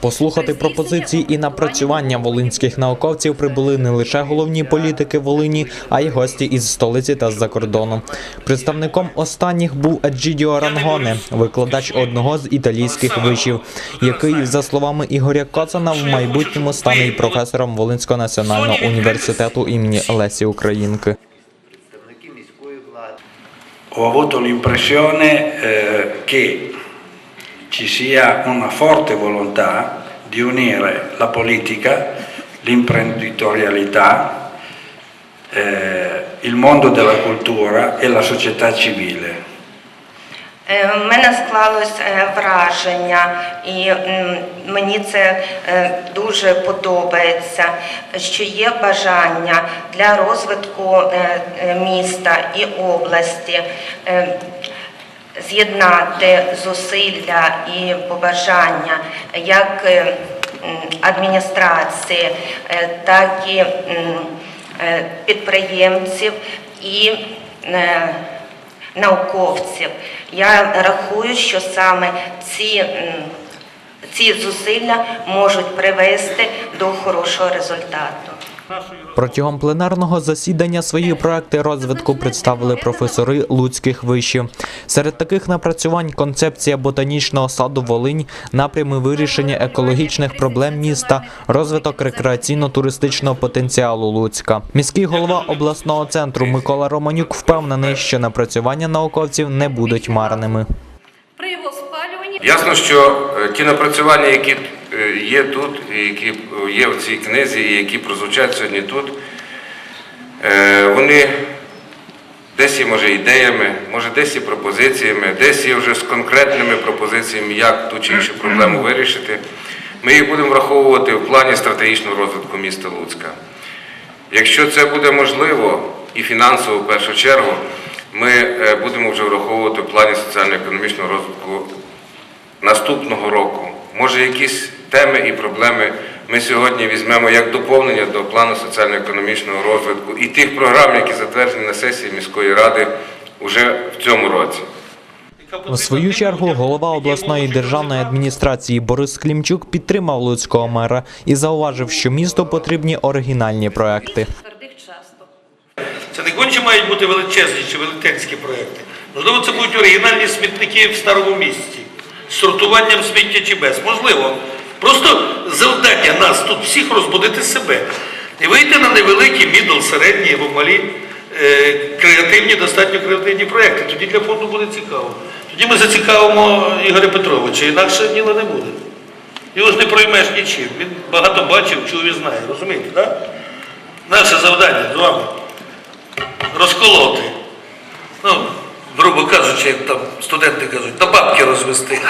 Послухати пропозиції і напрацювання волинських науковців прибули не лише головні політики Волині, а й гості із столиці та з-за кордону. Представником останніх був Еджідіо Рангоне, викладач одного з італійських вишів, який, за словами Ігоря Коцана, в майбутньому стане й професором Волинського національного університету імені Лесі Українки. Ho avuto l'impressione eh, che ci sia una forte volontà di unire la politica, l'imprenditorialità, eh, il mondo della cultura e la società civile. Е, В мене склалось е, враження, і м, мені це е, дуже подобається, що є бажання для розвитку е, е, міста і області. З'єднати зусилля і побажання як е, адміністрації, е, так і е, підприємців і науковців. Я рахую, що саме ці, ці зусилля можуть привести до хорошого результату. Протягом пленарного засідання свої проекти розвитку представили професори луцьких вишів. Серед таких напрацювань концепція ботанічного саду Волинь, напрями вирішення екологічних проблем міста, розвиток рекреаційно-туристичного потенціалу Луцька. Міський голова обласного центру Микола Романюк впевнений, що напрацювання науковців не будуть марними. При його спалюванні Ясно, що е, ті напрацювання, які є тут, які е, є в цій книзі, і які прозвучать сьогодні тут, е, вони десь є, може, ідеями, може, десь є пропозиціями, десь є вже з конкретними пропозиціями, як ту чи іншу проблему вирішити. Ми їх будемо враховувати в плані стратегічного розвитку міста Луцька. Якщо це буде можливо і фінансово в першу чергу, ми е, будемо вже враховувати в плані соціально-економічного розвитку наступного року. Може, якісь теми і проблеми ми сьогодні візьмемо як доповнення до плану соціально-економічного розвитку і тих програм, які затверджені на сесії міської ради уже в цьому році. У свою чергу голова обласної державної адміністрації Борис Клімчук підтримав луцького мера і зауважив, що місту потрібні оригінальні проекти. Це не конче мають бути величезні чи велетенські проекти. Можливо, це будуть оригінальні смітники в старому місті сортуванням сміття чи без. Можливо. Просто завдання нас тут всіх розбудити себе і вийти на невеликі, мідл, середні або малі е, креативні, достатньо креативні проекти. Тоді для фонду буде цікаво. Тоді ми зацікавимо Ігоря Петровича, інакше діла не буде. Його ж не проймеш нічим. Він багато бачив, чув і знає. Розумієте, так? Наше завдання з вами розколоти. Грубо кажучи, як там студенти кажуть, на бабки розвести.